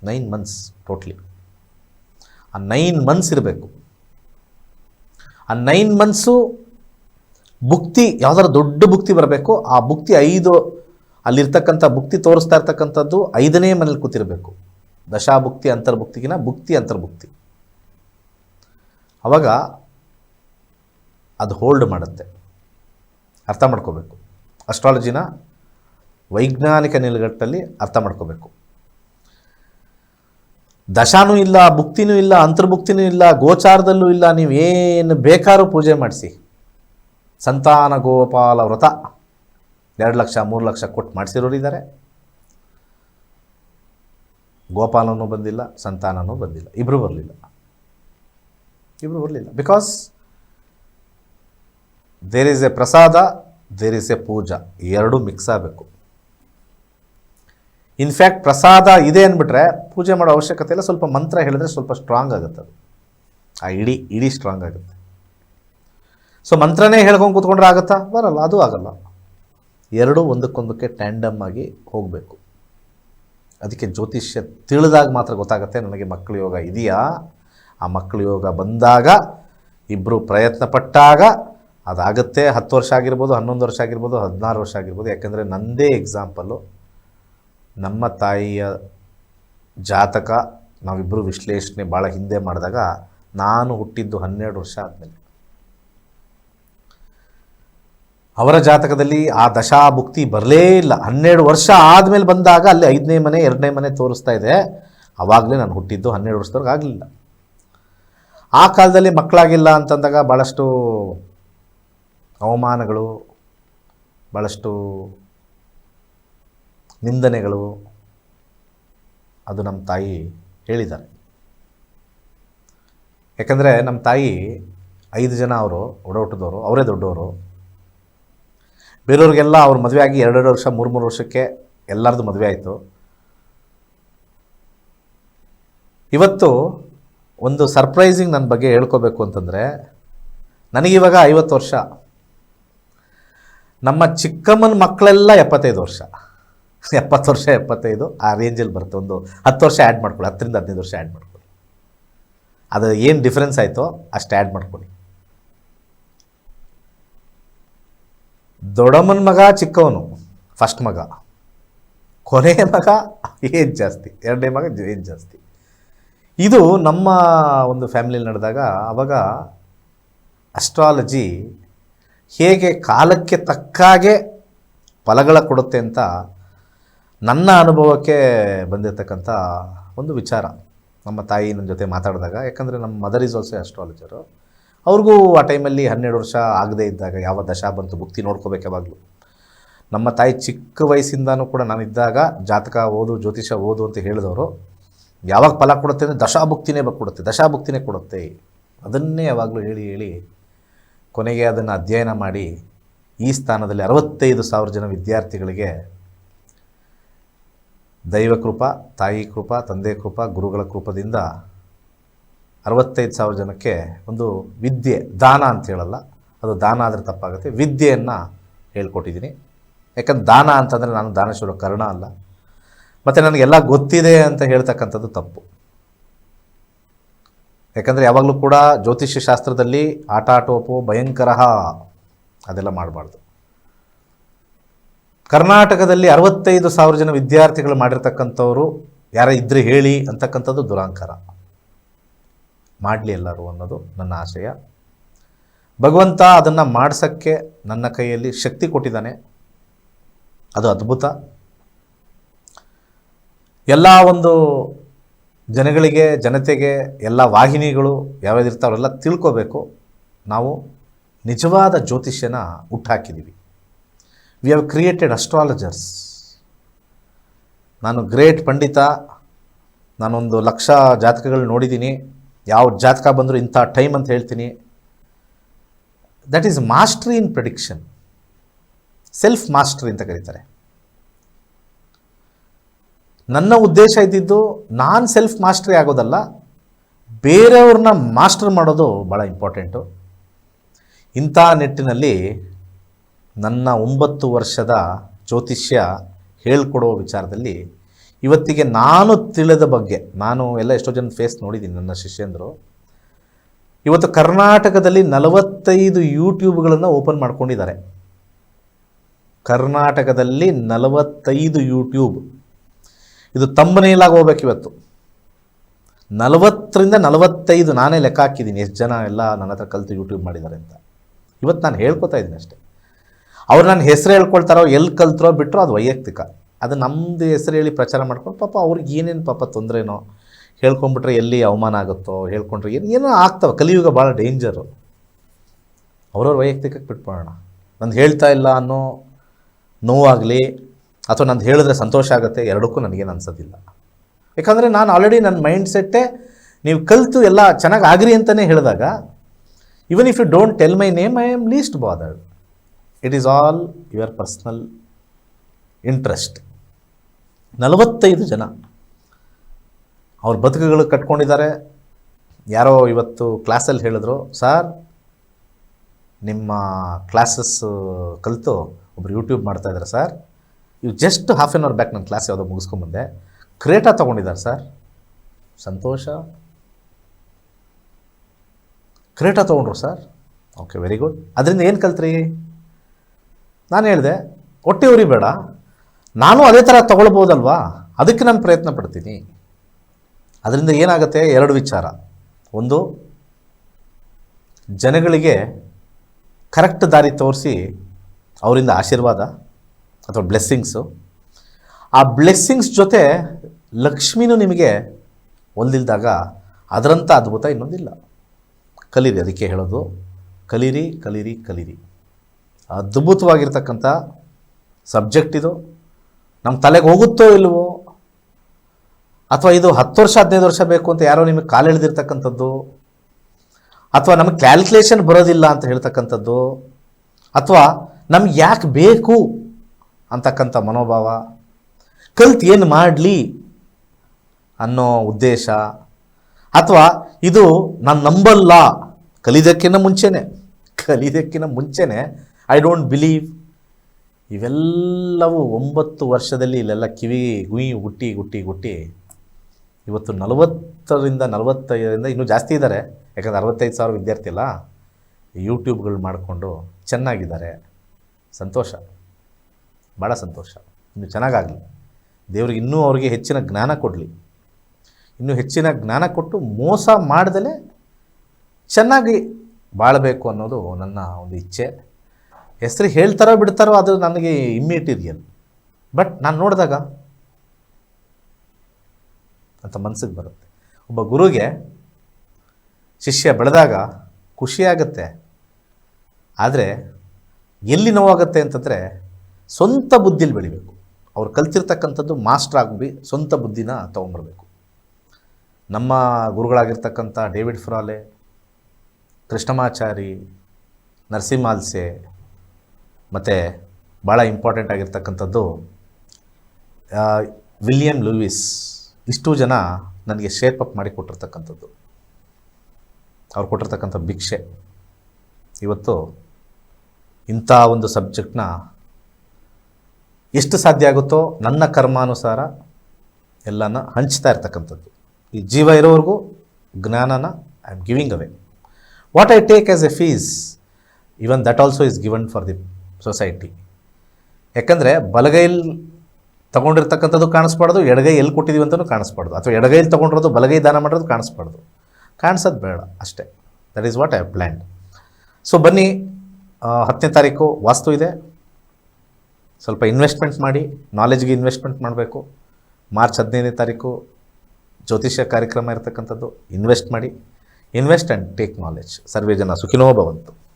nine months totally ಆ ನೈನ್ ಮಂತ್ಸ್ ಇರಬೇಕು. ಆ ನೈನ್ ಮಂತ್ಸು ಭುಕ್ತಿ, ಯಾವ್ದಾದ್ರು ದೊಡ್ಡ ಭುಕ್ತಿ ಬರಬೇಕು. ಆ ಭುಕ್ತಿ ಐದು, ಅಲ್ಲಿರ್ತಕ್ಕಂಥ ಭುಕ್ತಿ ತೋರಿಸ್ತಾ ಇರ್ತಕ್ಕಂಥದ್ದು ಐದನೇ ಮನೇಲಿ ಕೂತಿರಬೇಕು. ದಶಾಭುಕ್ತಿ, ಅಂತರ್ಭುಕ್ತಿಗಿನ ಭುಕ್ತಿ, ಅಂತರ್ಭುಕ್ತಿ. ಅವಾಗ ಅದು ಹೋಲ್ಡ್ ಮಾಡುತ್ತೆ. ಅರ್ಥ ಮಾಡ್ಕೋಬೇಕು. ಅಸ್ಟ್ರಾಲಜಿನ ವೈಜ್ಞಾನಿಕ ನಿಲುಗಟ್ಟಲ್ಲಿ ಅರ್ಥ ಮಾಡ್ಕೋಬೇಕು. ದಶಾನೂ ಇಲ್ಲ, ಭುಕ್ತಿನೂ ಇಲ್ಲ, ಅಂತರ್ಭುಕ್ತಿನೂ ಇಲ್ಲ, ಗೋಚಾರದಲ್ಲೂ ಇಲ್ಲ, ನೀವು ಏನು ಬೇಕಾದ್ರೂ ಪೂಜೆ ಮಾಡಿಸಿ. ಸಂತಾನ ಗೋಪಾಲ ವ್ರತ. ಎರಡು ಲಕ್ಷ, ಮೂರು ಲಕ್ಷ ಕೊಟ್ಟು ಮಾಡಿಸಿರೋರು ಇದ್ದಾರೆ. ಗೋಪಾಲನೂ ಬಂದಿಲ್ಲ, ಸಂತಾನನೂ ಬಂದಿಲ್ಲ. ಇಬ್ಬರು ಬರಲಿಲ್ಲ. ಇಬ್ಬರು ಬರಲಿಲ್ಲ. Because there is a prasada there is a puja ಎರಡೂ ಮಿಕ್ಸ್ ಆಗಬೇಕು. ಇನ್ಫ್ಯಾಕ್ಟ್ ಪ್ರಸಾದ ಇದೆ ಅಂದ್ಬಿಟ್ರೆ ಪೂಜೆ ಮಾಡೋ ಅವಶ್ಯಕತೆ ಇಲ್ಲ. ಸ್ವಲ್ಪ ಮಂತ್ರ ಹೇಳಿದ್ರೆ ಸ್ವಲ್ಪ ಸ್ಟ್ರಾಂಗ್ ಆಗುತ್ತೆ ಅದು. ಆ ಇಡೀ ಇಡೀ ಸ್ಟ್ರಾಂಗ್ ಆಗುತ್ತೆ. ಸೊ ಮಂತ್ರನೇ ಹೇಳ್ಕೊಂಡು ಕೂತ್ಕೊಂಡ್ರೆ ಆಗುತ್ತಾ? ಬರಲ್ಲ, ಅದು ಆಗಲ್ಲ. ಎರಡೂ ಒಂದಕ್ಕೊಂದಕ್ಕೆ ಟ್ಯಾಂಡಮ್ ಆಗಿ ಹೋಗಬೇಕು. ಅದಕ್ಕೆ ಜ್ಯೋತಿಷ್ಯ ತಿಳಿದಾಗ ಮಾತ್ರ ಗೊತ್ತಾಗುತ್ತೆ, ನನಗೆ ಮಕ್ಕಳ ಯೋಗ ಇದೆಯಾ? ಆ ಮಕ್ಕಳ ಯೋಗ ಬಂದಾಗ ಇಬ್ಬರು ಪ್ರಯತ್ನ ಪಟ್ಟಾಗ ಅದಾಗುತ್ತೆ, ಹತ್ತು ವರ್ಷ ಆಗಿರ್ಬೋದು, ಹನ್ನೊಂದು ವರ್ಷ ಆಗಿರ್ಬೋದು, ಹದಿನಾರು ವರ್ಷ ಆಗಿರ್ಬೋದು. ಯಾಕೆಂದರೆ ನನ್ನದೇ ಎಕ್ಸಾಂಪಲ್ಲು ನಮ್ಮ ತಾಯಿಯ ಜಾತಕ ನಾವಿಬ್ಬರು ವಿಶ್ಲೇಷಣೆ ಭಾಳ ಹಿಂದೆ ಮಾಡಿದಾಗ ನಾನು ಹುಟ್ಟಿದ್ದು ಹನ್ನೆರಡು ವರ್ಷ ಆದಮೇಲೆ. ಅವರ ಜಾತಕದಲ್ಲಿ ಆ ದಶಾಭುಕ್ತಿ ಬರಲೇ ಇಲ್ಲ. ಹನ್ನೆರಡು ವರ್ಷ ಆದಮೇಲೆ ಬಂದಾಗ ಅಲ್ಲಿ ಐದನೇ ಮನೆ, ಎರಡನೇ ಮನೆ ತೋರಿಸ್ತಾ ಇದೆ. ಆವಾಗಲೇ ನಾನು ಹುಟ್ಟಿದ್ದು ಹನ್ನೆರಡು ವರ್ಷದವ್ರಿಗೆ ಆಗಲಿಲ್ಲ. ಆ ಕಾಲದಲ್ಲಿ ಮಕ್ಕಳಾಗಿಲ್ಲ ಅಂತಂದಾಗ ಭಾಳಷ್ಟು ಅವಮಾನಗಳು ಭಾಳಷ್ಟು ನಿಂದನೆಗಳು ಅದು ನಮ್ಮ ತಾಯಿ ಹೇಳಿದ್ದಾರೆ. ಯಾಕಂದರೆ ನಮ್ಮ ತಾಯಿ ಐದು ಜನ ಅವರು, ಒಡಹುಟ್ಟಿದವರು, ಅವರೇ ದೊಡ್ಡವರು. ಬೇರೆಯವ್ರಿಗೆಲ್ಲ ಅವ್ರು ಮದುವೆ ಆಗಿ ಎರಡೆರಡು ವರ್ಷ, ಮೂರು ಮೂರು ವರ್ಷಕ್ಕೆ ಎಲ್ಲರದು ಮದುವೆ ಆಯಿತು. ಇವತ್ತು ಒಂದು ಸರ್ಪ್ರೈಸಿಂಗ್ ನನ್ನ ಬಗ್ಗೆ ಹೇಳ್ಕೋಬೇಕು ಅಂತಂದರೆ, ನನಗಿವಾಗ ಐವತ್ತು ವರ್ಷ. ನಮ್ಮ ಚಿಕ್ಕಮ್ಮನ ಮಕ್ಕಳೆಲ್ಲ ಎಪ್ಪತ್ತೈದು ವರ್ಷ. ಎಪ್ಪತ್ತು ವರ್ಷ, ಎಪ್ಪತ್ತೈದು, ಆ ರೇಂಜಲ್ಲಿ ಬರುತ್ತೆ. ಒಂದು ಹತ್ತು ವರ್ಷ ಆ್ಯಡ್ ಮಾಡ್ಕೊಳ್ಳಿ, ಹತ್ತರಿಂದ ಹದಿನೈದು ವರ್ಷ ಆ್ಯಡ್ ಮಾಡ್ಕೊಳ್ಳಿ. ಅದು ಏನು ಡಿಫ್ರೆನ್ಸ್ ಆಯಿತೋ ಅಷ್ಟು ಆ್ಯಡ್ ಮಾಡ್ಕೊಳ್ಳಿ. ದೊಡ್ಡಮ್ಮನ ಮಗ, ಚಿಕ್ಕವನು ಫಸ್ಟ್ ಮಗ. ಕೊನೆಯ ಮಗ, ಏಜ್ ಜಾಸ್ತಿ. ಎರಡನೇ ಮಗ, ಏಜ್ ಜಾಸ್ತಿ. ಇದು ನಮ್ಮ ಒಂದು ಫ್ಯಾಮಿಲಿಯಲ್ಲಿ ನಡೆದಾಗ ಅವಾಗ ಅಸ್ಟ್ರಾಲಜಿ ಹೇಗೆ ಕಾಲಕ್ಕೆ ತಕ್ಕಾಗೆ ಫಲಗಳ ಕೊಡುತ್ತೆ ಅಂತ ನನ್ನ ಅನುಭವಕ್ಕೆ ಬಂದಿರತಕ್ಕಂಥ ಒಂದು ವಿಚಾರ. ನಮ್ಮ ತಾಯಿ ನನ್ನ ಜೊತೆ ಮಾತಾಡಿದಾಗ, ಯಾಕಂದರೆ ನಮ್ಮ ಮದರ್ ಈಸ್ ಆಲ್ಸೋ ಅಸ್ಟ್ರಾಲಜರು ಅವ್ರಿಗೂ ಆ ಟೈಮಲ್ಲಿ ಹನ್ನೆರಡು ವರ್ಷ ಆಗದೇ ಇದ್ದಾಗ, ಯಾವ ದಶಾ ಬಂತು ಭುಕ್ತಿ ನೋಡ್ಕೋಬೇಕು ಯಾವಾಗಲೂ. ನಮ್ಮ ತಾಯಿ ಚಿಕ್ಕ ವಯಸ್ಸಿಂದನೂ ಕೂಡ ನಾನಿದ್ದಾಗ ಜಾತಕ ಓದು, ಜ್ಯೋತಿಷ ಓದು ಅಂತ ಹೇಳಿದವರು, ಯಾವಾಗ ಫಲ ಕೊಡುತ್ತೆ ಅಂದರೆ ದಶಾಭುಕ್ತಿನೇ ಕೊಡುತ್ತೆ ದಶಾಭುಕ್ತಿನೇ ಕೊಡುತ್ತೆ. ಅದನ್ನೇ ಯಾವಾಗಲೂ ಹೇಳಿ ಹೇಳಿ ಕೊನೆಗೆ ಅದನ್ನು ಅಧ್ಯಯನ ಮಾಡಿ ಈ ಸ್ಥಾನದಲ್ಲಿ ಅರವತ್ತೈದು ಸಾವಿರ ಜನ ವಿದ್ಯಾರ್ಥಿಗಳಿಗೆ ದೈವ ಕೃಪ, ತಾಯಿ ಕೃಪ, ತಂದೆ ಕೃಪ, ಗುರುಗಳ ಕೃಪದಿಂದ ಅರವತ್ತೈದು ಸಾವಿರ ಜನಕ್ಕೆ ಒಂದು ವಿದ್ಯೆ, ದಾನ ಅಂತ ಹೇಳಲ್ಲ. ಅದು ದಾನ ಆದರೆ ತಪ್ಪಾಗುತ್ತೆ. ವಿದ್ಯೆಯನ್ನು ಹೇಳ್ಕೊಟ್ಟಿದ್ದೀನಿ. ಯಾಕಂದ್ರೆ ದಾನ ಅಂತಂದರೆ ನಾನು ದಾನಶೂರ ಕರ್ಣ ಅಲ್ಲ. ಮತ್ತು ನನಗೆಲ್ಲ ಗೊತ್ತಿದೆ ಅಂತ ಹೇಳ್ತಕ್ಕಂಥದ್ದು ತಪ್ಪು. ಯಾಕಂದರೆ ಯಾವಾಗಲೂ ಕೂಡ ಜ್ಯೋತಿಷ್ಯ ಶಾಸ್ತ್ರದಲ್ಲಿ ಆಟ ಆಟೋಪು ಭಯಂಕರ ಅದೆಲ್ಲ ಮಾಡಬಾರ್ದು. ಕರ್ನಾಟಕದಲ್ಲಿ ಅರವತ್ತೈದು ಸಾವಿರ ಜನ ವಿದ್ಯಾರ್ಥಿಗಳು ಮಾಡಿರ್ತಕ್ಕಂಥವ್ರು ಯಾರ ಇದ್ರೆ ಹೇಳಿ ಅಂತಕ್ಕಂಥದ್ದು ದುರಾಂಕಾರ. ಮಾಡಲಿ ಎಲ್ಲರೂ ಅನ್ನೋದು ನನ್ನ ಆಶಯ. ಭಗವಂತ ಅದನ್ನು ಮಾಡಿಸೋಕ್ಕೆ ನನ್ನ ಕೈಯಲ್ಲಿ ಶಕ್ತಿ ಕೊಟ್ಟಿದ್ದಾನೆ. ಅದು ಅದ್ಭುತ. ಎಲ್ಲ ಒಂದು ಜನಗಳಿಗೆ, ಜನತೆಗೆ ಎಲ್ಲ ವಾಹಿನಿಗಳು ಯಾವ್ಯಾವ್ದಿರ್ತಾವಲ್ಲ ತಿಳ್ಕೋಬೇಕು. ನಾವು ನಿಜವಾದ ಜ್ಯೋತಿಷ್ಯನ ಹುಟ್ಟಾಕಿದ್ದೀವಿ ವಿ ಹ್ಯಾವ್ ಕ್ರಿಯೇಟೆಡ್ ಅಸ್ಟ್ರಾಲಜರ್ಸ್ ನಾನು ಗ್ರೇಟ್ ಪಂಡಿತ, ನಾನೊಂದು ಲಕ್ಷ ಜಾತಕಗಳು ನೋಡಿದ್ದೀನಿ ಯಾವ ಜಾತಕ ಬಂದರೂ ಇಂಥ ಟೈಮ್ ಅಂತ ಹೇಳ್ತೀನಿ. That is mastery in prediction self mastery ಅಂತ ಕರೀತಾರೆ. ನನ್ನ ಉದ್ದೇಶ ಇದ್ದಿದ್ದು ನಾನು ಸೆಲ್ಫ್ ಮಾಸ್ಟ್ರಿ ಆಗೋದಲ್ಲ, ಬೇರೆಯವ್ರನ್ನ ಮಾಸ್ಟರ್ ಮಾಡೋದು ಭಾಳ ಇಂಪಾರ್ಟೆಂಟು ಇಂಥ ನಿಟ್ಟಿನಲ್ಲಿ ನನ್ನ ಒಂಬತ್ತು ವರ್ಷದ ಜ್ಯೋತಿಷ್ಯ ಹೇಳ್ಕೊಡೋ ವಿಚಾರದಲ್ಲಿ ಇವತ್ತಿಗೆ ನಾನು ತಿಳಿದ ಬಗ್ಗೆ, ನಾನು ಎಲ್ಲ ಎಷ್ಟೋ ಜನ ಫೇಸ್ ನೋಡಿದ್ದೀನಿ ನನ್ನ ಶಿಷ್ಯಂದರು. ಇವತ್ತು ಕರ್ನಾಟಕದಲ್ಲಿ ನಲವತ್ತೈದು ಯೂಟ್ಯೂಬ್ಗಳನ್ನು ಓಪನ್ ಮಾಡ್ಕೊಂಡಿದ್ದಾರೆ. ಕರ್ನಾಟಕದಲ್ಲಿ ನಲವತ್ತೈದು ಯೂಟ್ಯೂಬ್ ಇದು ತಮ್ಮನೇಲಾಗಿ ಹೋಗ್ಬೇಕು ಇವತ್ತು. ನಲವತ್ತರಿಂದ ನಲವತ್ತೈದು ನಾನೇ ಲೆಕ್ಕ ಹಾಕಿದ್ದೀನಿ. ಎಷ್ಟು ಜನ ಎಲ್ಲ ನನ್ನ ಹತ್ರ ಕಲಿತು ಯೂಟ್ಯೂಬ್ ಮಾಡಿದ್ದಾರೆ ಅಂತ. ಇವತ್ತು ನಾನು ಹೇಳ್ಕೊತಾ ಇದ್ದೀನಿ ಅಷ್ಟೇ. ಅವ್ರು ನನ್ನ ಹೆಸರು ಹೇಳ್ಕೊಳ್ತಾರೋ, ಎಲ್ಲಿ ಕಲ್ತರೋ ಬಿಟ್ಟರೋ ಅದು ವೈಯಕ್ತಿಕ. ಅದು ನಮ್ಮದು ಹೆಸರು ಹೇಳಿ ಪ್ರಚಾರ ಮಾಡ್ಕೊಂಡು ಪಾಪ ಅವ್ರಿಗೆ ಏನೇನು ಪಾಪ ತೊಂದರೆನೋ ಹೇಳ್ಕೊಂಬಿಟ್ರೆ ಎಲ್ಲಿ ಅವಮಾನ ಆಗುತ್ತೋ, ಹೇಳ್ಕೊಂಡ್ರೆ ಏನು ಏನೋ ಆಗ್ತವೆ. ಕಲಿಯುಗ ಭಾಳ ಡೇಂಜರು ಅವ್ರವ್ರ ವೈಯಕ್ತಿಕಕ್ಕೆ ಬಿಟ್ಬಿಡೋಣ. ನಾನು ಹೇಳ್ತಾ ಇಲ್ಲ ಅನ್ನೋ ನೋವಾಗಲಿ ಅಥವಾ ನಂದು ಹೇಳಿದ್ರೆ ಸಂತೋಷ ಆಗುತ್ತೆ, ಎರಡಕ್ಕೂ ನನಗೇನು ಅನ್ಸೋದಿಲ್ಲ. ಯಾಕಂದರೆ ನಾನು ಆಲ್ರೆಡಿ ನನ್ನ ಮೈಂಡ್ ಸೆಟ್ಟೇ ನೀವು ಕಲಿತು ಎಲ್ಲ ಚೆನ್ನಾಗಿ ಆಗ್ರಿ ಅಂತಲೇ ಹೇಳಿದಾಗ even if you don't tell my name I am least bothered it is all your personal interest ನಲವತ್ತೈದು ಜನ ಅವ್ರ ಬದುಕುಗಳು ಕಟ್ಕೊಂಡಿದ್ದಾರೆ. ಯಾರೋ ಇವತ್ತು ಕ್ಲಾಸಲ್ಲಿ ಹೇಳಿದ್ರು ಸರ್ ನಿಮ್ಮ ಕ್ಲಾಸಸ್ಸು ಕಲಿತು ಒಬ್ರು ಯೂಟ್ಯೂಬ್ ಮಾಡ್ತಾ ಇದ್ದಾರೆ ಸರ್ ಇವು just half an hour back ನನ್ನ ಕ್ಲಾಸ್ ಯಾವುದೋ ಮುಗಿಸ್ಕೊಂಬಂದೆ. ಕ್ರೇಟಾ ತೊಗೊಂಡಿದ್ದಾರೆ ಸರ್ ಸಂತೋಷ. ಕ್ರೇಟಾ ತೊಗೊಂಡ್ರು ಸರ್ ಓಕೆ ವೆರಿ ಗುಡ್ ಅದರಿಂದ ಏನು ಕಲ್ತ್ರಿ? ನಾನು ಹೇಳಿದೆ, ಹೊಟ್ಟೆ ಉರಿ ಬೇಡ. ನಾನು ಅದೇ ಥರ ತೊಗೊಳ್ಬೋದಲ್ವಾ? ಅದಕ್ಕೆ ನಾನು ಪ್ರಯತ್ನ ಪಡ್ತೀನಿ. ಅದರಿಂದ ಏನಾಗುತ್ತೆ? ಎರಡು ವಿಚಾರ. ಒಂದು, ಜನಗಳಿಗೆ ಕರೆಕ್ಟ್ ದಾರಿ ತೋರಿಸಿ ಅವರಿಂದ ಆಶೀರ್ವಾದ. ಅಥವಾ ಬ್ಲೆಸ್ಸಿಂಗ್ಸು ಆ ಬ್ಲೆಸ್ಸಿಂಗ್ಸ್ ಜೊತೆ ಲಕ್ಷ್ಮಿನೂ ನಿಮಗೆ ಹೊಂದಿಲ್ದಾಗ ಅದರಂಥ ಅದ್ಭುತ ಇನ್ನೊಂದಿಲ್ಲ. ಕಲೀರಿ ಅದಕ್ಕೆ ಹೇಳೋದು. ಕಲೀರಿ ಕಲೀರಿ ಕಲೀರಿ. ಅದ್ಭುತವಾಗಿರ್ತಕ್ಕಂಥ ಸಬ್ಜೆಕ್ಟ್ ಇದು. ನಮ್ಮ ತಲೆಗೆ ಹೋಗುತ್ತೋ ಇಲ್ವೋ? ಅಥವಾ ಇದು ಹತ್ತು ವರ್ಷ, ಹದಿನೈದು ವರ್ಷ ಬೇಕು ಅಂತ ಯಾರೋ ನಿಮಗೆ ಕಾಲು ಎಳೆದಿರ್ತಕ್ಕಂಥದ್ದು? ಅಥವಾ ನಮಗೆ ಕ್ಯಾಲ್ಕುಲೇಷನ್ ಬರೋದಿಲ್ಲ ಅಂತ ಹೇಳ್ತಕ್ಕಂಥದ್ದು? ಅಥವಾ ನಮ್ಗೆ ಯಾಕೆ ಬೇಕು? ಅಂತಕ್ಕಂಥ ಮನೋಭಾವ. ಕಲ್ತು ಏನು ಮಾಡಲಿ ಅನ್ನೋ ಉದ್ದೇಶ. ಅಥವಾ ಇದು ನಾನು ನಂಬಲ್ಲ ಕಲಿಯೋದಕ್ಕಿಂತ ಮುಂಚೆನೆ ಕಲಿಯೋದಕ್ಕಿಂತ ಮುಂಚೆನೆ, ಐ ಡೋಂಟ್ ಬಿಲೀವ್. ಇವೆಲ್ಲವೂ ಒಂಬತ್ತು ವರ್ಷದಲ್ಲಿ ಇಲ್ಲೆಲ್ಲ ಕಿವಿ, ಗುಯಿ ಗುಟ್ಟಿ ಗುಟ್ಟಿ ಗುಟ್ಟಿ ಇವತ್ತು ನಲವತ್ತರಿಂದ ನಲವತ್ತೈದರಿಂದ ಇನ್ನೂ ಜಾಸ್ತಿ ಇದ್ದಾರೆ ಯಾಕಂದರೆ ಅರವತ್ತೈದು ಸಾವಿರ ವಿದ್ಯಾರ್ಥಿ ಅಲ್ಲ ಯೂಟ್ಯೂಬ್ಗಳು ಮಾಡಿಕೊಂಡು ಚೆನ್ನಾಗಿದ್ದಾರೆ. ಸಂತೋಷ. ಭಾಳ ಸಂತೋಷ. ಇನ್ನು ಚೆನ್ನಾಗಾಗಲಿ. ದೇವ್ರಿಗೆ ಇನ್ನೂ ಅವ್ರಿಗೆ ಹೆಚ್ಚಿನ ಜ್ಞಾನ ಕೊಡಲಿ. ಇನ್ನೂ ಹೆಚ್ಚಿನ ಜ್ಞಾನ ಕೊಟ್ಟು ಮೋಸ ಮಾಡ್ದಲೇ ಚೆನ್ನಾಗಿ ಬಾಳಬೇಕು ಅನ್ನೋದು ನನ್ನ ಒಂದು ಇಚ್ಛೆ. ಹೆಸರು ಹೇಳ್ತಾರೋ ಬಿಡ್ತಾರೋ ಅದು ನನಗೆ ಇಮ್ಮಿಟೀರಿಯಲ್ ಬಟ್ ನಾನು ನೋಡಿದಾಗ ಅಂತ ಮನಸ್ಸಿಗೆ ಬರುತ್ತೆ. ಒಬ್ಬ ಗುರುಗೆ ಶಿಷ್ಯ ಬೆಳೆದಾಗ ಖುಷಿಯಾಗುತ್ತೆ. ಆದರೆ ಎಲ್ಲಿ ನೋವಾಗುತ್ತೆ ಅಂತಂದರೆ ಸ್ವಂತ ಬುದ್ಧಿಲಿ ಬೆಳಿಬೇಕು. ಅವ್ರು ಕಲ್ತಿರ್ತಕ್ಕಂಥದ್ದು ಮಾಸ್ಟರ್ ಆಗಿ ಸ್ವಂತ ಬುದ್ಧಿನ ತೊಗೊಂಬರ್ಬೇಕು. ನಮ್ಮ ಗುರುಗಳಾಗಿರ್ತಕ್ಕಂಥ ಡೇವಿಡ್ ಫ್ರಾಲೆ, ಕೃಷ್ಣಮಾಚಾರಿ, ನರಸಿಂಹಾಲ್ಸೆ ಮತ್ತು ಭಾಳ ಇಂಪಾರ್ಟೆಂಟ್ ಆಗಿರ್ತಕ್ಕಂಥದ್ದು ವಿಲಿಯಂ ಲೂಯಿಸ್. ಇಷ್ಟು ಜನ ನನಗೆ ಶೇಪ್ ಅಪ್ ಮಾಡಿ ಕೊಟ್ಟಿರ್ತಕ್ಕಂಥದ್ದು. ಅವ್ರು ಕೊಟ್ಟಿರ್ತಕ್ಕಂಥ ಭಿಕ್ಷೆ. ಇವತ್ತು ಇಂಥ ಒಂದು ಸಬ್ಜೆಕ್ಟ್ನ ಎಷ್ಟು ಸಾಧ್ಯ ಆಗುತ್ತೋ ನನ್ನ ಕರ್ಮಾನುಸಾರ ಎಲ್ಲನ ಹಂಚ್ತಾ ಇರ್ತಕ್ಕಂಥದ್ದು. ಈ ಜೀವ ಇರೋವರೆಗೂ ಜ್ಞಾನನ I am giving away what I take as a fees even that also is given for the society ಯಾಕಂದರೆ ಬಲಗೈಲಿ ತಗೊಂಡಿರ್ತಕ್ಕಂಥದ್ದು ಕಾಣಿಸ್ಬಾರ್ದು, ಎಡಗೈ ಎಲ್ಲಿ ಕೊಟ್ಟಿದ್ದೀವಿ ಅಂತಲೂ ಕಾಣಿಸ್ಬಾರ್ದು. ಅಥವಾ ಎಡಗೈಲಿ ತೊಗೊಂಡಿರೋದು, ಬಲಗೈ ದಾನ ಮಾಡೋದು ಕಾಣಿಸ್ಬಾರ್ದು. ಕಾಣಿಸೋದು ಬೇಡ ಅಷ್ಟೇ. That is what I plan so ಬನ್ನಿ ಹತ್ತನೇ ತಾರೀಕು ವಾಸ್ತು ಇದೆ. ಸ್ವಲ್ಪ ಇನ್ವೆಸ್ಟ್ಮೆಂಟ್ ಮಾಡಿ ನಾಲೆಜ್ಗೆ ಇನ್ವೆಸ್ಟ್ಮೆಂಟ್ ಮಾಡಬೇಕು. ಮಾರ್ಚ್ ಹದಿನೈದನೇ ತಾರೀಕು ಜ್ಯೋತಿಷ್ಯ ಕಾರ್ಯಕ್ರಮ ಇರತಕ್ಕಂಥದ್ದು ಇನ್ವೆಸ್ಟ್ ಮಾಡಿ. ಇನ್ವೆಸ್ಟ್ ಆ್ಯಂಡ್ ಟೇಕ್ ನಾಲೆಜ್ ಸರ್ವೇ ಜನ ಸುಖಿನೋ ಭವಂತು.